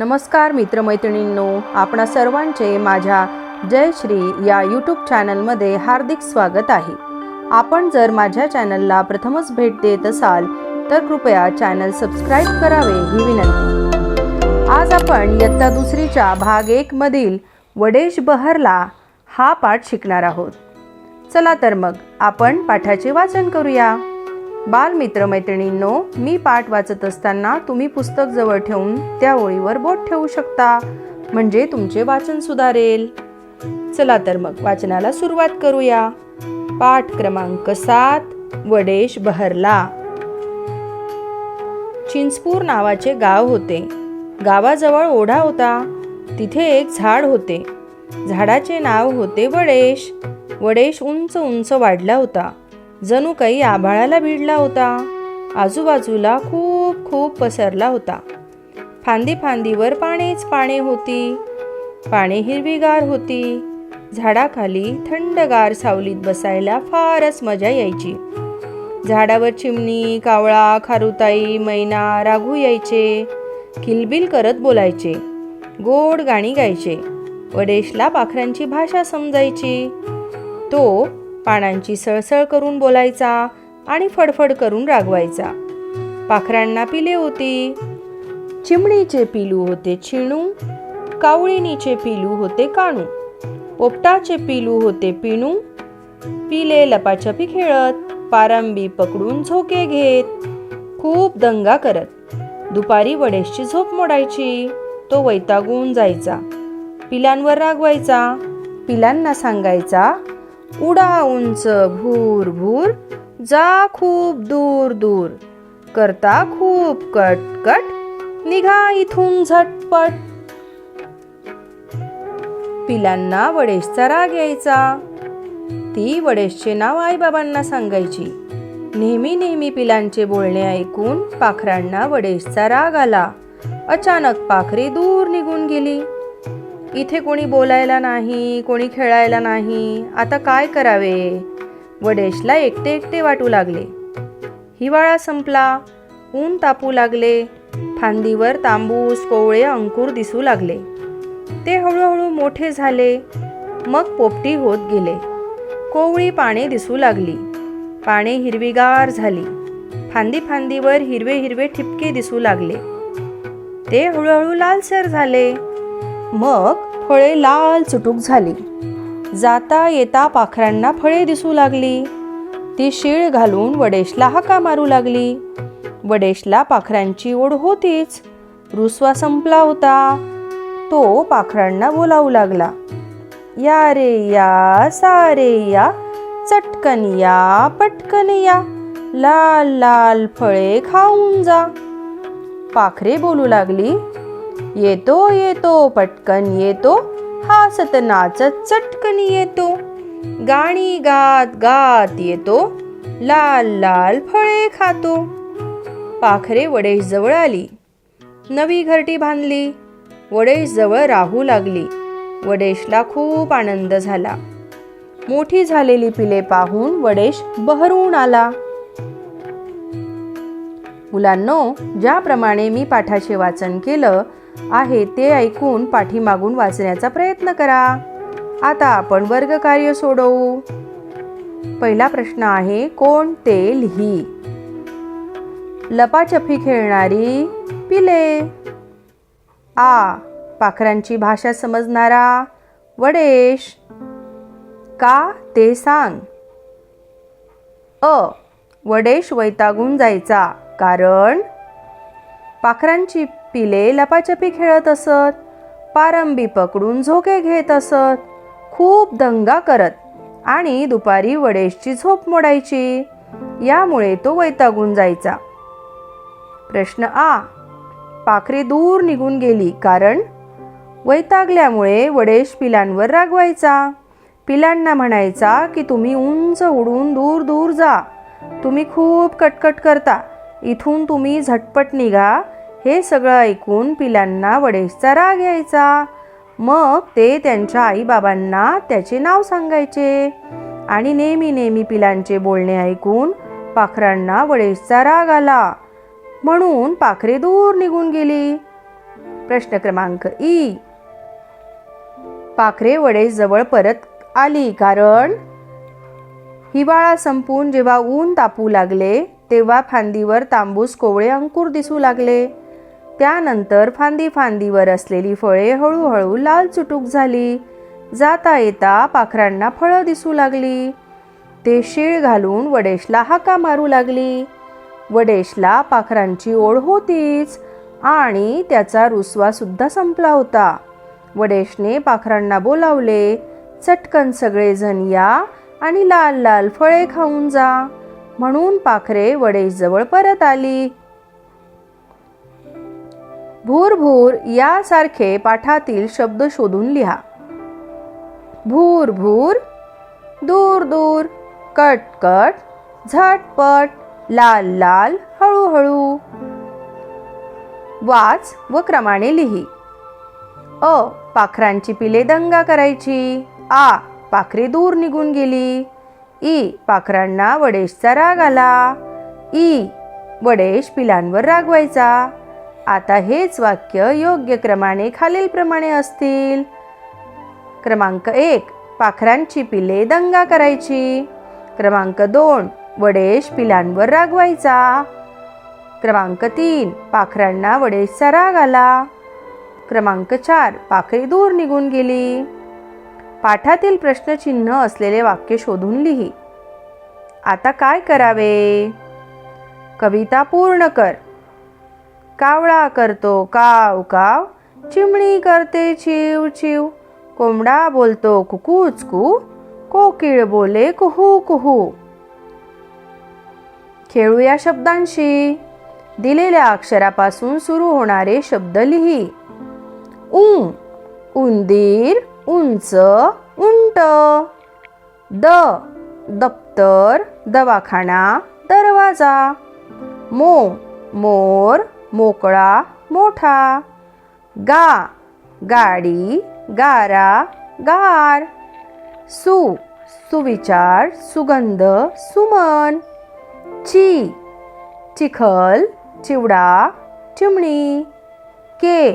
नमस्कार मित्रमैत्रिणींनो आपणा सर्वांचे माझ्या जय श्री या यूट्यूब चॅनलमध्ये हार्दिक स्वागत आहे. आपण जर माझ्या चॅनलला प्रथमच भेट देत असाल तर कृपया चॅनल सबस्क्राईब करावे ही विनंती. आज आपण इयत्ता दुसरीच्या भाग एक मधील वडेश बहरला हा पाठ शिकणार आहोत. चला तर मग आपण पाठाचे वाचन करूया. बालमित्र मैत्रिणींनो मी पाठ वाचत असताना तुम्ही पुस्तक जवळ ठेवून त्या ओळीवर बोट ठेवू शकता. म्हणजे तुमचे वाचन सुधारेल. चला तर मग वाचनाला सुरुवात करूया. पाठ क्रमांक सात वडेश बहरला. चिंचपूर नावाचे गाव होते. गावाजवळ ओढा होता. तिथे एक झाड होते. झाडाचे नाव होते वडेश. वडेश उंच उंच वाढला होता. जणू काही आभाळाला भिडला होता. आजूबाजूला खूप खूप पसरला होता. फांदी फांदीवर पाणीच पाने होती. पाने हिरवीगार होती. झाडाखाली थंडगार सावलीत बसायला फारच मजा यायची. झाडावर चिमणी कावळा खारुताई मैना राघू यायचे. किलबिल करत बोलायचे. गोड गाणी गायचे. वडेशला पाखरांची भाषा समजायची. तो पानांची सळसळ करून बोलायचा आणि फडफड करून रागवायचा. पाखरांना पिले होती. चिमणीचे पिलू होते चिणू. कावळीनीचे पिलू होते काणू. पोपटाचे पिलू होते पिणू. पिले लपाछपी खेळत पारंबी पकडून झोके घेत. खूप दंगा करत. दुपारी वडेशची झोप मोडायची. तो वैतागून जायचा. पिलांवर रागवायचा. पिलांना सांगायचा उडा उंच भूर भूर जा खूप दूर दूर करता खूप कट कट निघा इथून झटपट. पिलांना वडेशचा राग यायचा. ती वडेशचे नाव आईबाबांना सांगायची. नेहमी नेहमी पिलांचे बोलणे ऐकून पाखरांना वडेशचा राग आला. अचानक पाखरे दूर निघून गेली. इथे कोणी बोलायला नाही कोणी खेळायला नाही. आता काय करावे? वडेशला एकटे एकटे वाटू लागले. हिवाळा संपला ऊन तापू लागले फांदीवर तांबूस कोवळे अंकुर दिसू लागले. ते हळूहळू मोठे झाले मग पोपटी होत गेले. कोवळी पाने दिसू लागली. पाने हिरवीगार झाली. फांदी फांदीवर हिरवे हिरवे ठिपके दिसू लागले. ते हळूहळू लालसर झाले. मग फळे लाल चुटूक झाली. जाता येता पाखरांना फळे दिसू लागली. ती शीळ घालून वडेशला हाका मारू लागली. वडेशला पाखरांची ओढ होतीच. रुसवा संपला होता. तो पाखरांना बोलावू लागला. या रे या सारे या चटकन या पटकन या लाल लाल फळे खाऊन जा. पाखरे बोलू लागली येतो येतो पटकन येतो. हसत नाचत चटकन येतो. गाणी गात गात येतो. लाल लाल फळे खातो. पाखरे वडेश जवळ आली. नवी घरटी बांधली. वडेश जवळ राहू लागली. वडेशला खूप आनंद झाला. मोठी झालेली पिले पाहून वडेश बहरून आला. मुलांनो ज्याप्रमाणे मी पाठाचे वाचन केलं आहे ते ऐकून पाठीमागून वाचण्याचा प्रयत्न करा. आता आपण वर्गकार्य सोडवू. पहिला प्रश्न आहे कोण ते लिही? लपाछपी खेळणारी पिले. आ. पाखरांची भाषा समजणारा वडेश. का ते सांग? अ. वडेश वैतागून जायचा कारण पाखरांची पिले लपाछपी खेळत असत. पारंबी पकडून झोके घेत असत. खूप दंगा करत आणि दुपारी वडेशची झोप मोडायची. यामुळे तो वैतागून जायचा. प्रश्न आ. पाखरे दूर निघून गेली कारण? वैतागल्यामुळे वडेश पिलांवर रागवायचा. पिलांना म्हणायचा की तुम्ही उंच उडून दूर दूर जा. तुम्ही खूप कटकट करता. इथून तुम्ही झटपट निघा. हे सगळं ऐकून पिलांना वडेशचा राग यायचा. मग ते त्यांच्या आईबाबांना त्याचे नाव सांगायचे आणि नेहमी नेहमी पिलांचे बोलणे ऐकून पाखरांना वडेशचा राग आला. म्हणून पाखरे दूर निघून गेली. प्रश्न क्रमांक ई. पाखरे वडेश जवळ परत आली कारण हिवाळा संपून जेव्हा ऊन तापू लागले तेव्हा फांदीवर तांबूस कोवळे अंकुर दिसू लागले. त्यानंतर फांदी फांदीवर असलेली फळे हळूहळू लाल चुटूक झाली. जाता येता पाखरांना फळं दिसू लागली. ते शीळ घालून वडेशला हाका मारू लागली. वडेशला पाखरांची ओढ होतीच आणि त्याचा रुसवा सुद्धा संपला होता. वडेशने पाखरांना बोलावले चटकन सगळेजण या आणि लाल लाल फळे खाऊन जा. म्हणून पाखरे वडेशजवळ परत आली. भूर भूर यासारखे पाठातील शब्द शोधून लिहा. भूर भूर दूर दूर कट कट झटपट लाल लाल हळूहळू वाच व क्रमाने लिही. अ पाखरांची पिले दंगा करायची. आ पाखरे दूर निघून गेली. ई पाखरांना वडेशचा राग आला. ई वडेश पिलांवर रागवायचा. आता हेच वाक्य योग्य क्रमाने खालीलप्रमाणे असतील. क्रमांक एक पाखरांची पिले दंगा करायची. क्रमांक दोन वडेश पिलांवर रागवायचा. क्रमांक तीन पाखरांना वडेशचा राग आला. क्रमांक चार पाखरी दूर निघून गेली. पाठातील प्रश्नचिन्ह असलेले वाक्य शोधून लिही. आता काय करावे? कविता पूर्ण कर. कावळा करतो काव काव. चिमणी करते चिव चिव. कोंबडा बोलतो कुकूच कू. कोकिळ बोले कुहू कुहू. खेळूया शब्दांशी. दिलेल्या अक्षरापासून सुरू होणारे शब्द लिही. ऊ उंदीर उंच उंट. द दप्तर दवाखाना दरवाजा. मो मोर मोकळा मोठा. गा गाडी गारा गार. सु सुविचार सुगंध सुमन. ची चिखल चिवडा चिमणी. के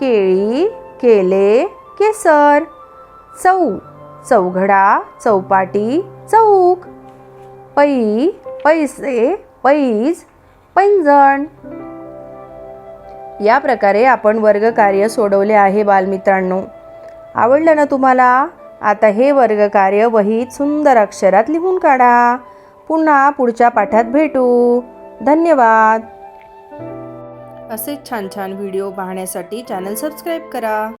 केळी केले केसर. चौ चौघडा चौपाटी चौक. पै पैसे पैज पैंजण. या प्रकारे आपण वर्गकार्य सोडवले आहे बालमित्रांनो. आवडलं ना तुम्हाला? आता हे वर्गकार्य वहीत सुंदर अक्षरात लिहून काढा. पुन्हा पुढच्या पाठात भेटू. धन्यवाद. असेच छान छान व्हिडिओ पाहण्यासाठी चॅनल सबस्क्राईब करा.